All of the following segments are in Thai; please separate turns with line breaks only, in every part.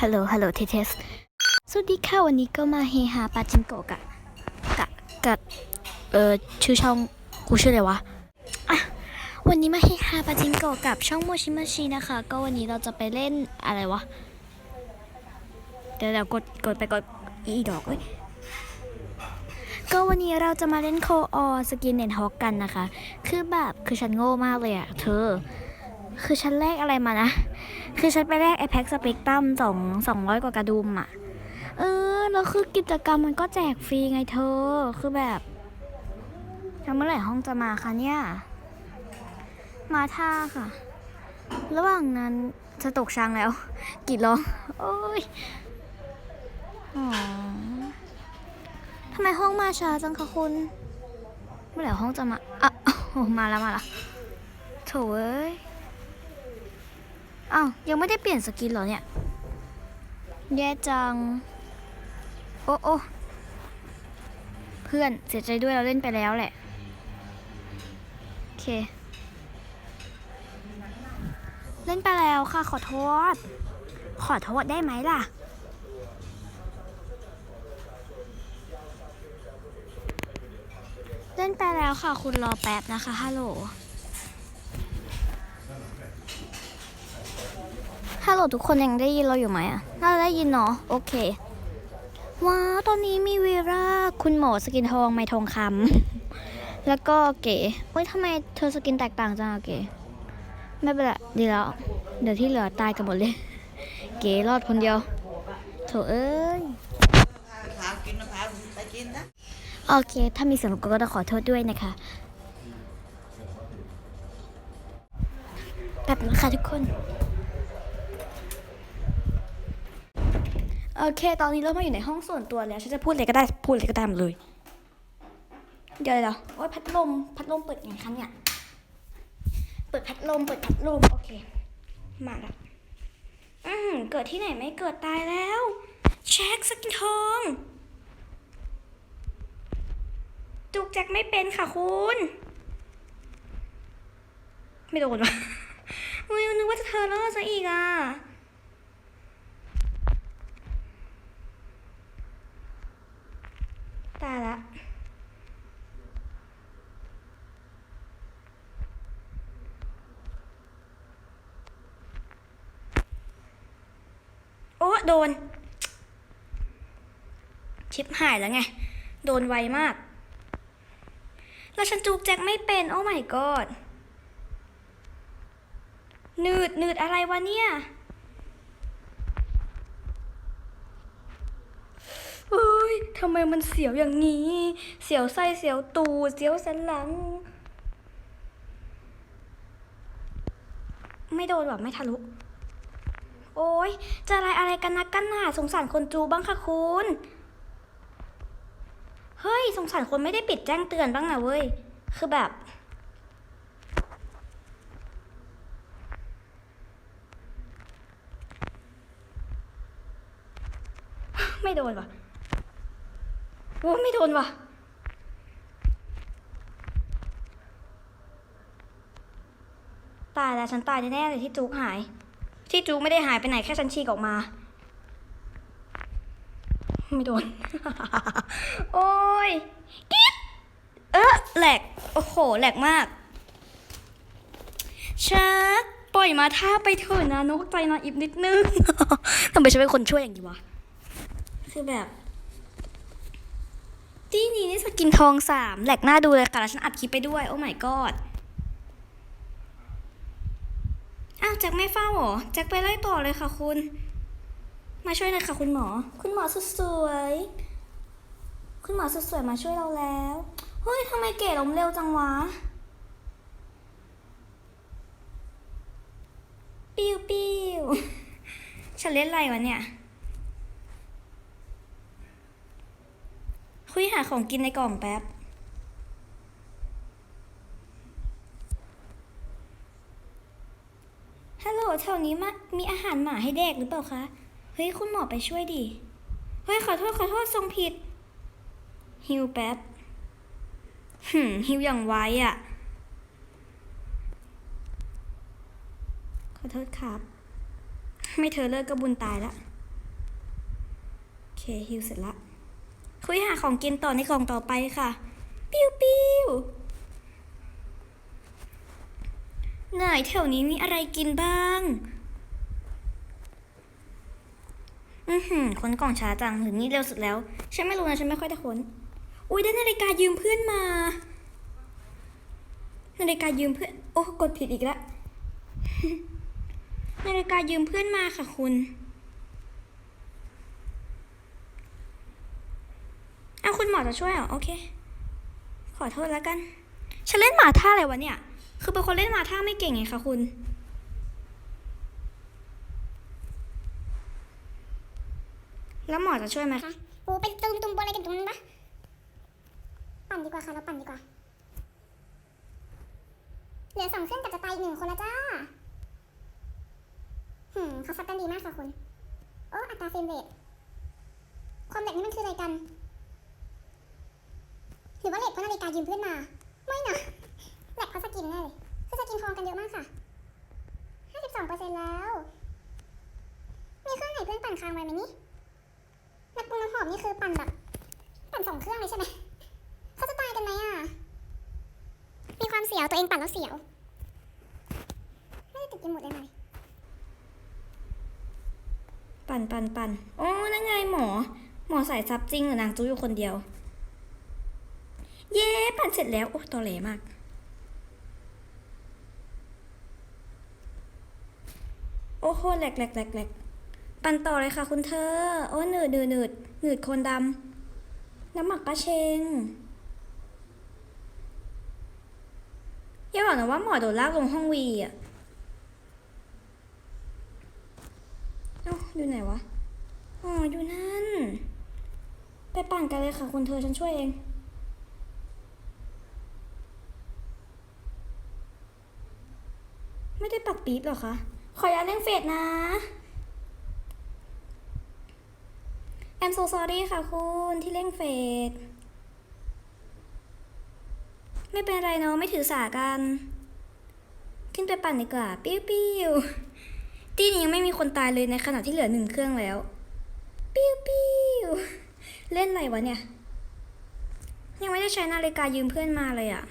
ฮัลโหล ฮัลโหล เทเทส สวัสดีค่ะ วันนี้ก็มาเฮฮาปาจิงโกะกะกะกะเอ่อ ชื่อช่อง กูชื่ออะไรวะ อะ วันนี้มาเฮฮาปาจิงโกะกับช่องโมชิมาชินะคะ ก็วันนี้เราจะไปเล่นอะไรวะ เดี๋ยวเดี๋ยวกด กดไปกดอีดอกเว้ยก็วันนี้เราจะมาเล่นโคออสกินเนนฮอกกันนะคะ คือแบบ คือฉันโง่มากเลยอะเธอ คือฉันแลกอะไรมานะ คือฉันไปแลกไอแพ็กสเปกตรัมสองสองร้อยกว่ากระดุมอะเออ แล้วคือกิจกรรมมันก็แจกฟรีไงเธอ คือแบบแล้วเมื่อไหร่ห้องจะมาคะเนี่ย มาท่าค่ะ ระหว่างนั้นจะตกช้างแล้วกรีดร้อง โอ้ยอทำไมห้องมาช้าจังคะคุณ เมื่อไหร่ห้องจะมาอะโอ้มาแล้วมาแล้วโถเอ้ย อ้าวยังไม่ได้เปลี่ยนสกินเหรอเนี่ยแย่จัง โอ้โอ้เพื่อนเสียใจด้วยเราเล่นไปแล้วแหละ โอเค เล่นไปแล้วค่ะขอโทษ ขอโทษได้ไหมล่ะ เล่นไปแล้วค่ะคุณรอแป๊บนะคะฮัลโหล ฮัลโหลทุกคนยังได้ยินเราอยู่ไหมอะน่าจะได้ยินเนาะโอเค ว้าวตอนนี้มีวีราคุณหมอสกินทองไม่ทองคำ แล้วก็เก๋เฮ้ยทำไมเธอสกินแตกต่างจังอะเก๋ ไม่เป็นไรดีแล้ว เดี๋ยวที่เหลือตายกันหมดเลย เก๋รอดคนเดียวโถเอ้ย
ขาวกินมะพร้าวไปกินนะ
โอเค ถ้ามีเสียงรบกวนก็ต้องขอโทษด้วยนะคะแบบนี้ค่ะทุกคน โอเค ตอนนี้เรามาอยู่ในห้องส่วนตัวแล้ว ฉันจะพูดอะไรก็ได้ พูดอะไรก็ได้หมเลย เดี๋ยวเดี๋ยวโอ้ยพัดลม พัดลมเปิดไงคะเนี่ย เปิดพัดลม เปิดพัดลม โอเค มาละอืมเกิดที่ไหนไม่เกิดตายแล้วเช็คสกินทอง จุกแจ็คไม่เป็นค่ะคุณ ไม่โดนวะเฮ้ยนึกว่าจะเธอรอดซะอีกอะ ตายละโอ้โดน ชิปหายแล้วไง โดนไวมาก แล้วฉันจูกแจ็คไม่เป็น โอ้ my god หนืดหนืดอะไรวะเนี่ยเฮ้ย ทำไมมันเสียวอย่างนี้ เสียวไส้เสียวตูเสียวสันหลัง ไม่โดนหรอไม่ทะลุ โอ้ยจะอะไรอะไรกันนะกันหนาสงสารคนจูบ้างค่ะคุณ เฮ้ย สงสารคนไม่ได้ปิดแจ้งเตือนบ้างนะเว้ย คือแบบไม่โดนว่ะ โอ้ไม่โดนว่ะตายแล้วฉันตายแน่ๆเลยที่จูกหาย ที่จูกไม่ได้หายไปไหนแค่ฉันฉีกออกมา ไม่โดน โอ้ยกิ๊บเออแหลก โอ้โห แหลกมากชักปล่อยมาท่าไปเถอะนะนกใจนะอีกนิดนึงทำไมฉันเป็นคนช่วยอย่างนี้วะ คือแบบ ที่นี้นี่สกินทองสามแหลกหน้าดูเลยค่ะแล้วฉันอัดคลิปไปด้วย โอ้ my god อ้าวแจ็คไม่เฝ้าเหรอแจ็คไปไล่ต่อเลยค่ะคุณ มาช่วยหน่อยค่ะคุณหมอ คุณหมอสุดสวย คุณหมอสุดสวยมาช่วยเราแล้ว เฮ้ยทำไมเก๋ล้มเร็วจังวะ ปิ้วปิ้วฉันเล่นอะไรวะเนี่ย คุยหาของกินในกล่องแป๊บ ฮัลโหลแถวนี้มามีอาหารหมาให้เด็กหรือเปล่าคะ เฮ้ย คุณหมอไปช่วยดิ เฮ้ย ขอโทษ ขอโทษทรงผิด ฮิวแป๊บหืมฮิวอย่างไวอะ่ะ ขอโทษครับ ไม่เธอเลิกก็บุญตายละเคฮิวเสร็จละ คุยหาของกินต่อในกล่องต่อไปค่ะ ปิ้วปิ้วไหนแถวนี้มีอะไรกินบ้าง อือหือค้นกล่องช้าจังถึงนี่เร็วสุดแล้ว ฉันไม่รู้นะ ฉันไม่ค่อยได้ค้น อุ้ยได้นาฬิกายืมเพื่อนมา นาฬิกายืมเพื่อน โอ้กดผิดอีกแล้วนาฬิกายืมเพื่อนมาค่ะคุณ อาคุณหมอจะช่วยเหรอโอเค ขอโทษแล้วกัน ฉันเล่นหมาท่าอะไรวะเนี่ย คือเป็นคนเล่นหมาท่าไม่เก่งไงคะคุณ แล้วหมอจะช่วยไหม
คะโอ้ไปตุมตุมๆอะไรกันตรงนั้นปะปั่นดีกว่าค่ะเราปั่นดีกว่า เหลือสองเครื่องกับจะตายอีกหนึ่งคนละจ้าหืมเขาซัดกันดีมากค่ะคุณ โอ้อัตราเฟรมเรทความเร็กนี่มันคืออะไรกัน หรือว่าเล็กเพราะนาฬิกายืมเพื่อนมา ไม่นะแหลกเพราะสกินแน่เลยคือสกินทองกันเยอะมากค่ะ 52%แล้ว มีเครื่องไหนเพื่อนปั่นค้างไว้ไหมนี่นักปรุงน้ำหอมนี่คือปั่นแบบ ปั่นสองเครื่องเลยใช่ไหมเขาจะตายกันไหมอะ มีความเสียวตัวเองปั่นแล้วเสียว ไม่ได้ติดกินหมดเลยไหม
ปั่นปั่นปั่นโอ้นั่นไงหมอ หมอใส่ซับจริงหรือนางจู้อยู่คนเดียว เย้ปั่นเสร็จแล้ว โอ้ตอเหลมาก โอ้โหแหลกแหลกแหลกแหลกปั่นต่อเลยค่ะคุณเธอ โอ้หนืดหนืดหนืดหนืดคนดำน้ำหมักกระเชงอย่าบอกนะว่าหมอโดนลากลงห้องวีอะเอ้าอยู่ไหนวะ อ๋อ อยู่นั่น ไปปั่นกันเลยค่ะคุณเธอฉันช่วยเอง ไม่ได้ ปี๊บหรอคะ ขออนุญาเร่งเฟสนะ I'm so sorry ค่ะคุณที่เร่งเฟสไม่เป็นไรเนาะไม่ถือสากัน ขึ้นไปปั่นดีกว่า ปิ้วปิ้วที่นี้ยังไม่มีคนตายเลยในขณะที่เหลือหนึ่งเครื่องแล้ว ปิ้วปิ้วเล่นอะไรวะเนี่ย ยังไม่ได้ใช้นาฬิกายืมเพื่อนมาเลยอะ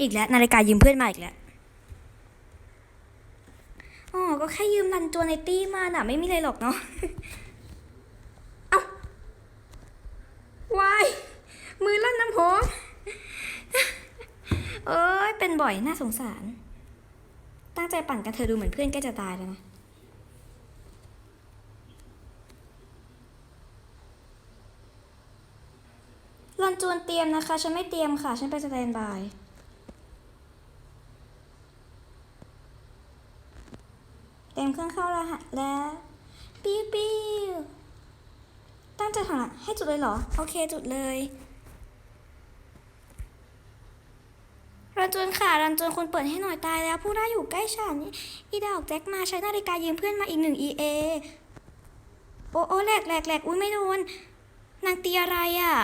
อีกแล้วนาฬิกายืมเพื่อนมาอีกแล้ว อ๋อ ก็แค่ยืมรันตัวในตี้มาน่ะ ไม่มีอะไรหรอกเนาะ เอาวาย มือลั่นน้ำหอมเอ้ย เป็นบ่อยน่าสงสาร ตั้งใจปั่นกันเธอดูเหมือนเพื่อนใกล้จะตายแล้วนะลอนจวนเตรียมนะคะ ฉันไม่เตรียมค่ะ ฉันไปสแตนบาย เต็มเครื่องเข้ารหัสแล้วปิ้วปิ้วตั้งใจถอดให้จุดเลยเหรอ โอเคจุดเลยรันจวนค่ะรันจวนคุณเปิดให้หน่อยตายแล้ว ผู้ได้อยู่ใกล้ฉันอีดอกแจ็คมาใช้นาฬิกายืมเพื่อนมาอีกหนึ่ง EA โอ้โอ้แหลกแหลกแหลกอุ้ยไม่โดน นางตีอะไรอะ่ะ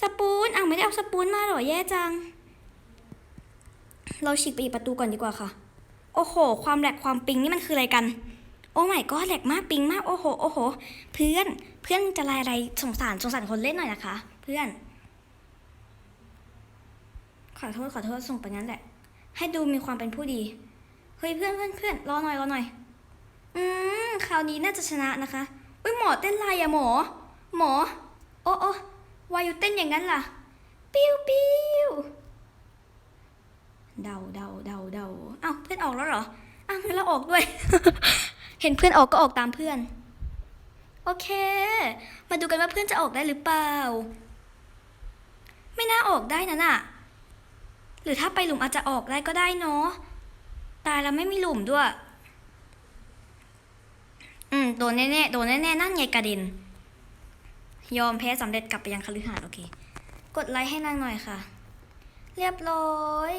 สปูนอ้าวไม่ได้เอาสปูนมาหรอแย่จัง เราฉีกไปอีประตูก่อนดีกว่าค่ะ โอ้โห ความแหลกความปิงนี่มันคืออะไรกัน โอ้ไม่ก็แหลกมากปิงมาก โอ้โห โอ้โห เพื่อน เพื่อนจะลายอะไรสงสารสงสารคนเล่นหน่อยนะคะ เพื่อน ขอโทษขอโทษส่งไปงั้นแหละ ให้ดูมีความเป็นผู้ดี เฮ้ยเพื่อนเพื่อนเพื่อนรอหน่อยรอหน่อย อืมคราวนี้น่าจะชนะนะคะ อุ้ยหมอเต้นลายอะหมอ หมอ โอ้โอ้วายุเต้นอย่างนั้นล่ะ ปิ้วปิ้ว เดาเดาเดาเดาเอ้าเพื่อนออกแล้วเหรออ้าวงั้นเราออกด้วย เห็นเพื่อนออกก็ออกตามเพื่อน โอเค มาดูกันว่าเพื่อนจะออกได้หรือเปล่า ไม่น่าออกได้นะน่ะ หรือถ้าไปหลุมอาจจะออกได้ก็ได้เนาะ ตายแล้วไม่มีหลุมด้วย อืมโดนแน่ๆโดนแน่ๆนั่นไงกระเด็น ยอมแพ้สำเร็จกลับไปยังคฤหาสน์โอเค กดไลค์ให้นางหน่อยค่ะ เรียบร้อย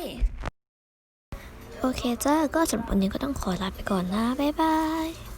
โอเคจ้าก็สำหรับวันนี้ก็ต้องขอลาไปก่อนนะ บ๊ายบาย